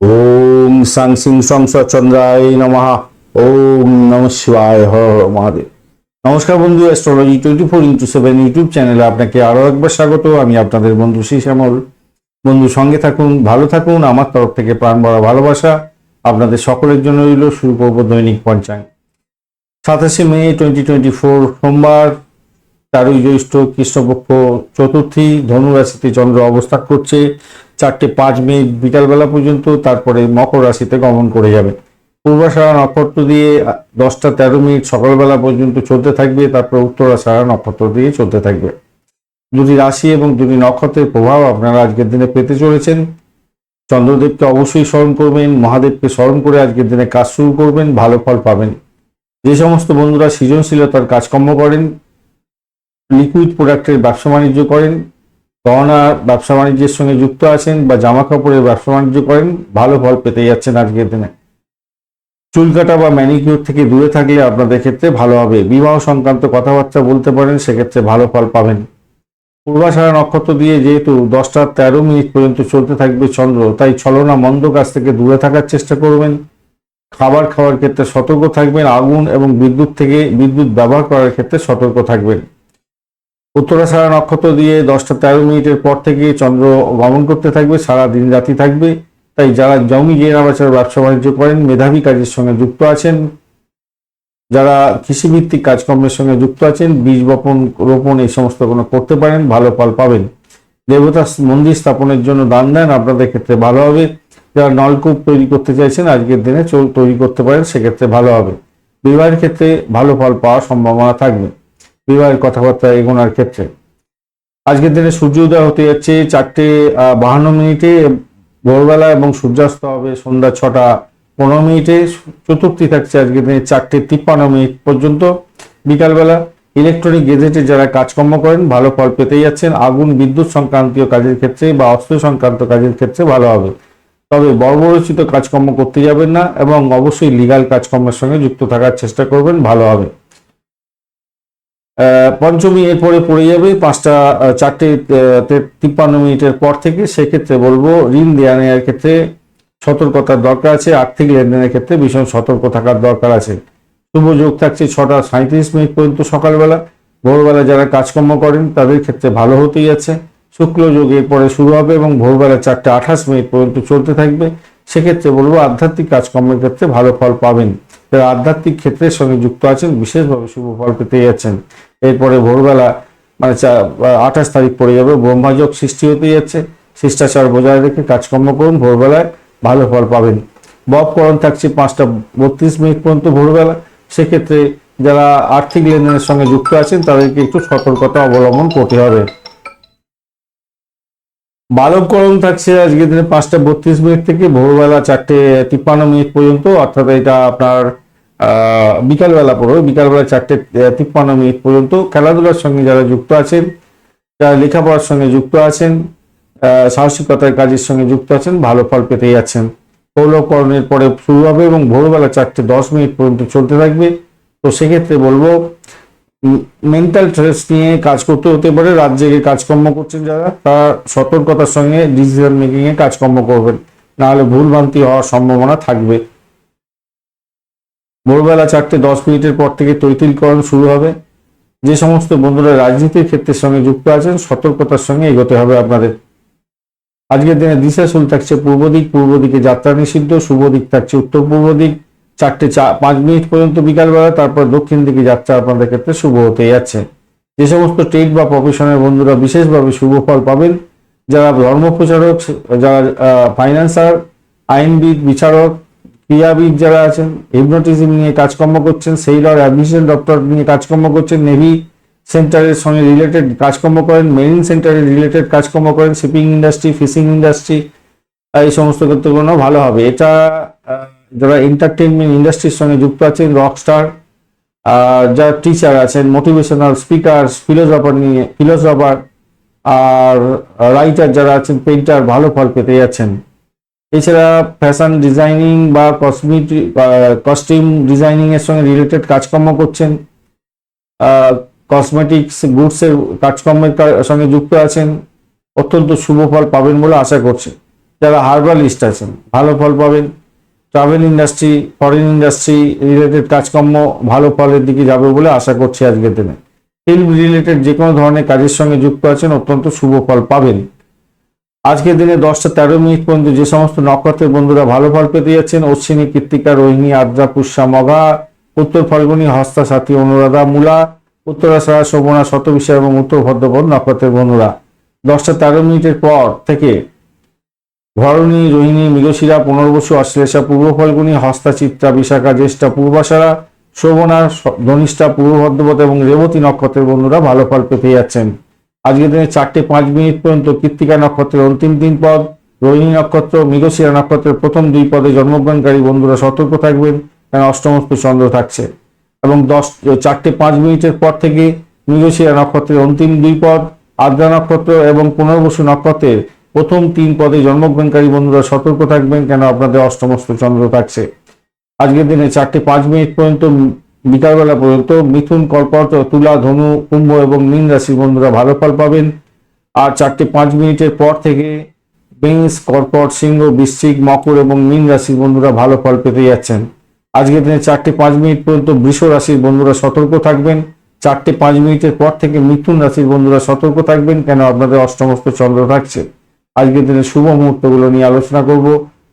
ওম সাং Singh song চন্দ্রায় নমঃ। ওম নম শিবায় হর মহাদেব। নমস্কার বন্ধু astrology twenty four into seven YouTube চ্যানেলে আপনাকে আরও একবার স্বাগত। আমি আপনাদের বন্ধু শ্রী শ্যামল। বন্ধু, সঙ্গে থাকুন, ভালো থাকুন, আমার তরফ থেকে প্রাণ ভরা ভালোবাসা আপনাদের সকলের জন্য রইল শুরু করব দৈনিক পঞ্চাঙ্গ। সাতাশে মে টোয়েন্টি টোয়েন্টি ফোর সোমবার, তেরোই জ্যৈষ্ঠ কৃষ্ণপক্ষ চতুর্থী ধনু রাশিতে চন্দ্র অবস্থান করছে। চারটে পাঁচ মিনিট বিকালবেলা পর্যন্ত তারপরে মকর রাশিতে গমন করে যাবে। পূর্বাষাঢ়া নক্ষত্র দিয়ে দশটা তেরো মিনিট সকালবেলা পর্যন্ত চলতে থাকবে, তারপর উত্তরাষাঢ়া নক্ষত্র দিয়ে চলতে থাকবে। দুটি রাশি এবং দুটি নক্ষত্রের প্রভাব আপনারা আজকের দিনে পেতে চলেছেন। চন্দ্রদেবকে অবশ্যই স্মরণ করবেন, মহাদেবকে স্মরণ করে আজকের দিনে কাজ শুরু করবেন, ভালো ফল পাবেন। যে সমস্ত বন্ধুরা সৃজনশীলতার কাজকর্ম করেন লিকুইড প্রোডাক্টের ব্যবসা বাণিজ্য করেন গহনা ব্যবসা বাণিজ্যের সঙ্গে যুক্ত আছেন বা জামা কাপড়ের ব্যবসা বাণিজ্য করেন, ভালো ফল পেতে যাচ্ছেন আজকের দিনে। চুল কাটা বা ম্যানিকিউর থেকে দূরে থাকলে আপনাদের ক্ষেত্রে ভালো হবে। বিবাহ সংক্রান্ত কথাবার্তা বলতে পারেন, সেক্ষেত্রে ভালো ফল পাবেন। পূর্বাষাঢ়া নক্ষত্র দিয়ে যেহেতু দশটা তেরো মিনিট পর্যন্ত চলতে থাকবে চন্দ্র, তাই ছলনা মন্দ কাছ থেকে দূরে থাকার চেষ্টা করবেন। খাবার খাওয়ার ক্ষেত্রে সতর্ক থাকবেন, আগুন এবং বিদ্যুৎ থেকে বিদ্যুৎ ব্যবহার করার ক্ষেত্রে সতর্ক থাকবেন। উত্তরাষাঢ়া নক্ষত্র দিয়ে দশটা তেরো মিনিটের পর থেকে চন্দ্র গমন করতে থাকবে, সারা দিন রাতি থাকবে। তাই যারা জমি কেনা বেচার ব্যবসা বাণিজ্য করেন, মেধাবী কাজের সঙ্গে যুক্ত আছেন, যারা কৃষিভিত্তিক কাজকর্মের সঙ্গে যুক্ত আছেন, বীজ বপন, রোপণ এই সমস্ত কোনো করতে পারেন, ভালো ফল পাবেন। দেবতা মন্দির স্থাপনের জন্য দান দেন, আপনাদের ক্ষেত্রে ভালো হবে। যারা নলকূপ তৈরি করতে চাইছেন, আজকের দিনে তৈরি করতে পারেন, সেক্ষেত্রে ভালো হবে। বিবাহের ক্ষেত্রে ভালো ফল পাওয়ার সম্ভাবনা থাকবে। বিবাহের কথাবার্তা এগোনোর ক্ষেত্রে। আজকের দিনে সূর্য উদয় হতে যাচ্ছে চারটে বাহান্ন মিনিটে। ভোরবেলা এবং সূর্যাস্ত হবে সন্ধ্যা ছটা পনেরো মিনিটে। চতুর্থী থাকছে আজকের দিনে চারটে তিপ্পান্ন মিনিট পর্যন্ত। বিকালবেলা ইলেকট্রনিক গেজেটে যারা কাজকর্ম করেন, ভালো ফল পেতে যাচ্ছেন। আগুন, বিদ্যুৎ সংক্রান্তীয় কাজের ক্ষেত্রে বা অস্ত্র সংক্রান্ত কাজের ক্ষেত্রে ভালো হবে। তবে বর্বরচিত কাজকর্ম করতে যাবেন না এবং অবশ্যই লিগাল কাজকর্মের সঙ্গে যুক্ত থাকার চেষ্টা করবেন, ভালো হবে। পঞ্চমী এরপরে পড়ে যাবে, পাঁচটা চারটে তিপ্পান্ন মিনিটের পর থেকে সেক্ষেত্রে বলব ঋণ দেওয়া নেওয়ার ক্ষেত্রে সতর্কতার দরকার আছে, আর্থিক লেনদেনের ক্ষেত্রে ভীষণ সতর্ক থাকার দরকার আছে। শুভ যোগ থাকছে ছটা সাঁত্রিশ মিনিট পর্যন্ত সকালবেলা। ভোরবেলা যারা কাজকর্ম করেন, তাদের ক্ষেত্রে ভালো হতেই যাচ্ছে। শুক্ল যোগ এরপরে শুরু হবে এবং ভোরবেলা চারটে আঠাশ মিনিট পর্যন্ত চলতে থাকবে। সেক্ষেত্রে বলব আধ্যাত্মিক কাজকর্মের ক্ষেত্রে ভালো ফল পাবেন। যারা আধ্যাত্মিক ক্ষেত্রের সঙ্গে যুক্ত আছেন, বিশেষভাবে শুভ ফল পেতে যাচ্ছেন। এরপরে ভোরবেলা মানে আঠাশ তারিখ পড়ে যাবে, ব্রহ্মাযোগ সৃষ্টি হতে যাচ্ছে। শিষ্টাচার বজায় রেখে কাজকর্ম করুন, ভোরবেলায় ভালো ফল পাবেন। ববকরণ থাকছে পাঁচটা বত্রিশ মিনিট পর্যন্ত ভোরবেলা। সেক্ষেত্রে যারা আর্থিক লেনদেনের সঙ্গে যুক্ত আছেন, তাদেরকে একটু সতর্কতা অবলম্বন করতে হবে। বালবকরণ থাকছে আজকের দিনে পাঁচটা বত্রিশ মিনিট থেকে ভোরবেলা চারটে তিপ্পান্ন মিনিট পর্যন্ত, অর্থাৎ এটা আপনার বিকালবেলা পড়বে বিকালবেলা চারটে তিপ্পান্ন মিনিট পর্যন্ত খেলাধুলার সঙ্গে যারা যুক্ত আছেন, যারা লেখাপড়ার সঙ্গে যুক্ত আছেন সাহসিকতার কাজের সঙ্গে যুক্ত আছেন, ভালো ফল পেতে যাচ্ছেন। পৌলকরণের পরে শুরু হবে এবং ভোরবেলা চারটে দশ মিনিট পর্যন্ত চলতে থাকবে। তো সেক্ষেত্রে বলব মেন্টাল স্ট্রেস নিয়ে কাজ করতে হতে পারে, রাত জেগে কাজকর্ম করছেন যারা, তারা সতর্কতার সঙ্গে ডিসিশন মেকিংয়ে কাজকর্ম করবেন। নাহলে ভুলভ্রান্তি হওয়ার সম্ভাবনা থাকবে। ভোরবেলা চারটে দশ মিনিটের পর থেকে তৈতিলকরণ শুরু হবে। যে সমস্ত বন্ধুরা রাজনীতির ক্ষেত্রের সঙ্গে যুক্ত আছেন, সতর্কতার সঙ্গে এগোতে হবে আপনাদের। আজকের দিনে দিশা শুরু থাকছে পূর্ব দিক, পূর্ব দিকে যাত্রা নিষিদ্ধ, শুভ দিক থাকছে উত্তর পূর্ব দিক। চারটে চা, পাঁচ মিনিট পর্যন্ত বিকালবেলা তারপর দক্ষিণ দিকে যাত্রা আপনাদের ক্ষেত্রে শুভ হতে যাচ্ছে। যে সমস্ত ট্রেড বা প্রফেশনের বন্ধুরা বিশেষভাবে শুভ ফল পাবেন, যারা ধর্ম প্রচারক যারা ফাইন্যান্সার, আইনবিদ, বিচারক ক্রিয়াবিদ যারা আছেন হিপনোটিজম নিয়ে কাজকর্ম করছেন সেইলর অ্যাডমিশন ডক্টর নিয়ে কাজকর্ম করছেন নেভি সেন্টারের সঙ্গে রিলেটেড কাজকর্ম করেন মেরিন সেন্টারের রিলেটেড কাজকর্ম করেন শিপিং ইন্ডাস্ট্রি ফিশিং ইন্ডাস্ট্রি এই সমস্ত ক্ষেত্রগুলো ভালো হবে। এটা যারা এন্টারটেনমেন্ট ইন্ডাস্ট্রির সঙ্গে যুক্ত আছেন রকস্টার যারা টিচার আছেন মোটিভেশনাল স্পিকার ফিলোসফার নিয়ে ফিলোসফার আর রাইটার যারা আছেন পেন্টার ভালো ফল পেতে যাচ্ছেন। এছাড়া ফ্যাশন ডিজাইনিং বা কসমেটিক কস্টিউম ডিজাইনিং এর সঙ্গে রিলেটেড কাজকর্ম করছেন। কসমেটিক্স গুডসের কাজকর্মের সঙ্গে যুক্ত আছেন। অত্যন্ত শুভ ফল পাবেন বলে আশা করছি। যারা হার্বালিস্ট আছেন, ভালো ফল পাবেন। Travel industry foreign industry related কাজকর্ম ভালো ফলের দিকে যাবে বলে আশা করছি আজকের দিনে। ফিল্ম রিলেটেড যে কোনো ধরনের কাজের সঙ্গে যুক্ত আছেন, অত্যন্ত শুভ ফল পাবেন। আজকের দিনে দশটা তেরো মিনিট পর্যন্ত যে সমস্ত নক্ষত্রের বন্ধুরা ভালো ফল পেতে যাচ্ছেন, অশ্বিনী, কৃত্তিকা, রোহিণী, আদ্রা, পুষ্যা মঘা উত্তর ফাল্গুনী, হস্তা, সাথী, অনুরাধা, মূলা উত্তরাশারা শোভনা, শতবিশা এবং উত্তর ভদ্রপদ নক্ষত্রের বন্ধুরা। দশটা তেরো মিনিটের পর থেকে ভরণী, রোহিণী, মৃগশিরা, পুনর্বসু, অশ্লেষা, পূর্ব ফাল্গুনী, হস্তা, চিত্রা, বিশাখা, জ্যেষ্ঠা, পূর্বাশারা, শোভনা ধনিষ্ঠা, পূর্ব ভদ্রপদ এবং রেবতী নক্ষত্রের বন্ধুরা ভালো ফল পেতে যাচ্ছেন। আজকের দিনে চারটে পাঁচ মিনিট পর্যন্ত কৃত্তিকা নক্ষত্রের অন্তিম তিন পদ, রোহিণী নক্ষত্র, মৃগশিরা নক্ষত্রের প্রথম দুই পদে জন্মগ্রহণকারী বন্ধুরা সতর্ক থাকবেন কারণ অষ্টমস্ত চন্দ্র থাকছে। এবং দশ চারটে পাঁচ মিনিটের পর থেকে মৃগশিরা নক্ষত্রের অন্তিম দুই পদ, আদ্রা নক্ষত্র এবং পুনর্বসু নক্ষত্রের প্রথম তিন পদে জন্মগ্রহণকারী বন্ধুরা সতর্ক থাকবেন, কেন আপনাদের অষ্টমস্ত চন্দ্র থাকছে। আজকের দিনে চারটে পাঁচ মিনিট পর্যন্ত বিকালবেলা পর্যন্ত মিথুন কর্কট তুলা, ধনু, কুম্ভ এবং মীন রাশির বন্ধুরা ভালো ফল পাবেন। আর চারটে পাঁচ মিনিটের পর থেকে বেঞ্চ কর্কট সিংহ, বৃশ্চিক, মকর এবং মীন রাশির বন্ধুরা ভালো ফল পেতে যাচ্ছেন। আজকের দিনে চারটে পাঁচ মিনিট পর্যন্ত বৃষ রাশির বন্ধুরা সতর্ক থাকবেন। চারটে পাঁচ মিনিটের পর থেকে মিথুন রাশির বন্ধুরা সতর্ক থাকবেন। কেন? আপনাদের অষ্টমস্ত চন্দ্র থাকছে। আজকের দিনে শুভ মুহূর্তগুলো নিয়ে আলোচনা করব।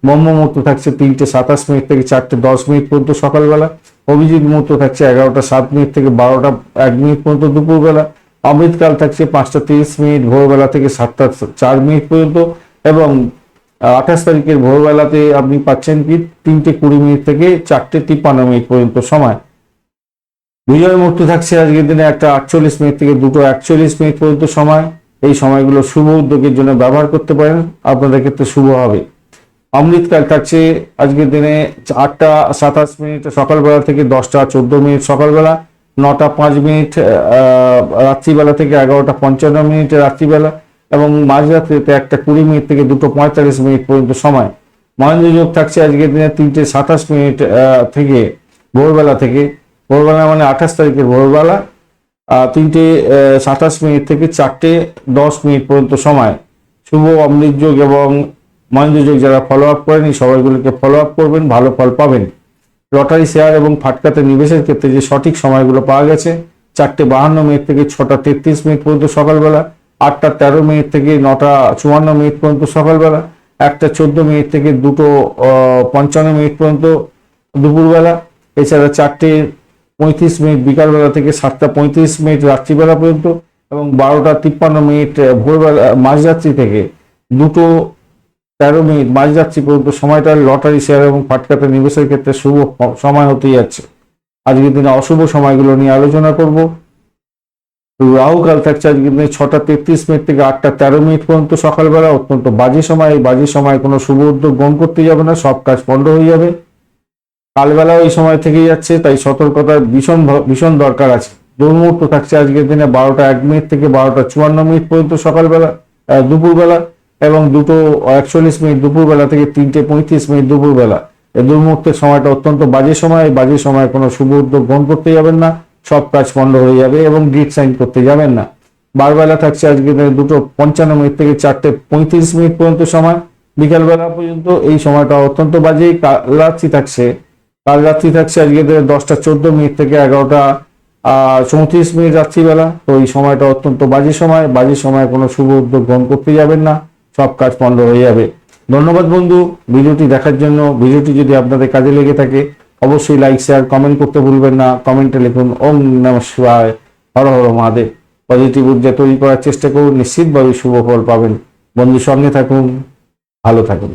ব্রহ্ম মুহূর্ত থাকছে তিনটে সাতাশ মিনিট থেকে চারটে দশ মিনিট পর্যন্ত সকালবেলা। অভিজিৎ মুহূর্ত থাকছে এগারোটা সাত মিনিট থেকে বারোটা এক মিনিট পর্যন্ত দুপুরবেলা। অমৃতকাল থাকছে পাঁচটা তিরিশ মিনিট, ভোরবেলা থেকে সাতটা চার মিনিট পর্যন্ত এবং আঠাশ তারিখের ভোরবেলাতে আপনি পাচ্ছেন কি তিনটে কুড়ি মিনিট থেকে চারটে তিপ্পান্ন মিনিট পর্যন্ত সময়। বিজয় মুহূর্ত থাকছে আজকের দিনে একটা আটচল্লিশ মিনিট থেকে দুটো একচল্লিশ মিনিট পর্যন্ত সময়। এই সময়গুলো শুভ উদ্যোগের জন্য ব্যবহার করতে পারেন। আপনাদের ক্ষেত্রে শুভ হবে। অমৃতকাল থাকছে আজকের দিনে আটটা সাতাশ মিনিট, সকালবেলা থেকে দশটা চোদ্দ মিনিট, সকালবেলা নটা পাঁচ মিনিট রাত্রিবেলা থেকে এগারোটা পঞ্চান্ন মিনিট রাত্রিবেলা এবং মাঝরাত্রিতে একটা কুড়ি মিনিট থেকে দুটো পঁয়তাল্লিশ মিনিট পর্যন্ত সময়। মহেন্দ্র যোগ থাকছে আজকের দিনে তিনটে সাতাশ মিনিট থেকে ভোরবেলা থেকে। ভোরবেলা মানে আঠাশ তারিখের ভোরবেলা তিনটে সাতাশ মিনিট থেকে চারটে দশ মিনিট পর্যন্ত সময়। শুভ অমৃত যোগ এবং মহেন্দ্র যোগ যারা ফলো আপ করেন এই সবাইগুলোকে ফলো আপ করবেন, ভালো ফল পাবেন। লটারি শেয়ার এবং ফাটকাতে নিবেশের ক্ষেত্রে যে সঠিক সময়গুলো পাওয়া গেছে, চারটে বাহান্ন মিনিট থেকে ছটা তেত্রিশ মিনিট পর্যন্ত সকালবেলা, আটটা তেরো মিনিট থেকে নটা চুয়ান্ন মিনিট পর্যন্ত সকালবেলা, একটা চোদ্দ মিনিট থেকে দুটো পঞ্চান্ন মিনিট পর্যন্ত দুপুরবেলা, এছাড়া চারটে পঁয়ত্রিশ মিনিট বিকালবেলা থেকে সাতটা পঁয়ত্রিশ মিনিট রাত্রিবেলা পর্যন্ত এবং বারোটা তিপ্পান্ন মিনিট ভোরবেলা, মাঝরাত্রি থেকে দুটো তেরো মিনিট মাঝরাত্রি পর্যন্ত সময়টা লটারি শেয়ার এবং ফাটকাতে নিবেশের ক্ষেত্রে শুভ সময় হতে যাচ্ছে আজকের দিনে অশুভ সময়গুলো নিয়ে আলোচনা করব। রাহুকাল থাকছে আজকের দিনে ছটা তেত্রিশ মিনিট থেকে আটটা তেরো মিনিট পর্যন্ত সকালবেলা। অত্যন্ত বাজে সময়, এই বাজে সময় কোনো শুভ উদ্যোগ গ্রহণ করতে যাবে না, সব কাজ বন্ধ হয়ে যাবে। কালবেলাও এই সময় থেকে যাচ্ছে, তাই সতর্কতার ভীষণ ভীষণ দরকার আছে। দুর্মুহূর্ত থাকছে আজকের দিনে বারোটা এক মিনিট থেকে বারোটা চুয়ান্ন মিনিট পর্যন্ত সকালবেলা দুপুরবেলা। এবং দুটো একচল্লিশ মিনিট দুপুরবেলা থেকে তিনটে পঁয়ত্রিশ মিনিট দুপুরবেলা। এই দুর্মুহূর্তের সময়টা অত্যন্ত বাজে সময়। বাজে সময় কোনো শুভ উদ্যোগ গ্রহণ করতে যাবেন না। সব কাজ বন্ধ হয়ে যাবে এবং ডিট সাইন করতে যাবেন না। বারবেলা থাকছে আজকে দুটো পঞ্চান্ন মিনিট থেকে চারটে পঁয়ত্রিশ মিনিট পর্যন্ত সময়। বিকালবেলা পর্যন্ত এই সময়টা অত্যন্ত বাজে। কাল রাত্রি থাকছে। কাল রাত্রি থাকছে আজকে দশটা চোদ্দ মিনিট থেকে এগারোটা চৌত্রিশ মিনিট রাত্রিবেলা। তো এই সময়টা অত্যন্ত বাজে সময়। বাজে সময় কোনো শুভ উদ্যোগ গ্রহণ করতে যাবেন না। সব কাজ পণ্ড হয়ে যাবে। ধন্যবাদ বন্ধু, ভিডিওটি দেখার জন্য। ভিডিওটি যদি আপনাদের কাজে লেগে থাকে, অবশ্যই লাইক শেয়ার কমেন্ট করতে ভুলবেন না। কমেন্টে লিখুন, ওম নম শিবায়, হর হর মহাদেব। পজিটিভ ঊর্জা তৈরি করার চেষ্টা করুন, নিশ্চিতভাবে শুভ ফল পাবেন। বন্ধু সঙ্গে থাকুন, ভালো থাকুন।